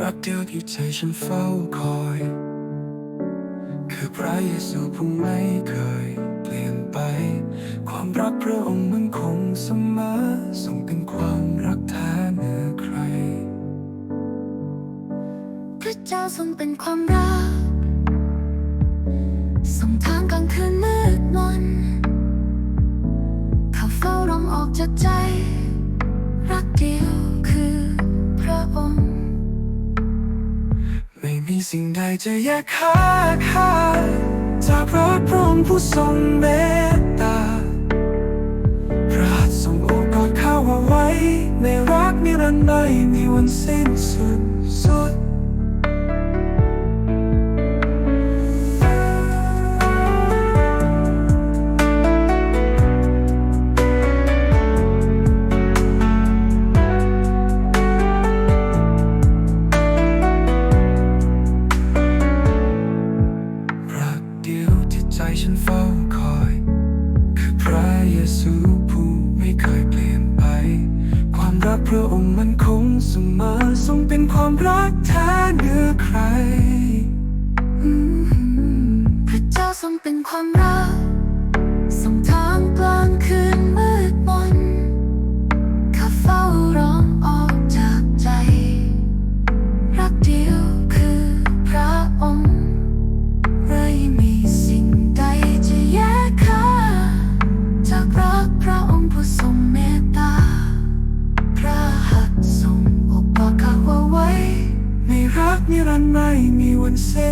รักเดียวที่ใจฉันเฝ้าคอย คือพระเยซูผู้ไม่เคยเปลี่ยนไป ความรักพระองค์มันคงเสมอทรงเป็นความรักแท้เหนือใคร พระเจ้าทรงเป็นความรักส่งทางกลางคืนมืดมนเขาเฝ้าร้องออกจากใจ ม่มีสิ่งใดจะแยกขาดขาจากพระพรองผู้ทรงเมตตา พระหัตถ์ทรงโอบกอดข้าเอาไว้ ในรักนิรันดร์ไม่มีวันสิ้นสุดสุด ระเยซูผู้ไม่เคยเปลี่ยนไป ความรักพระองค์มันคงเสมอทรงเป็นความรักแท้เหนือใคร พระเจ้าทรงเป็นความรัก ปกปัก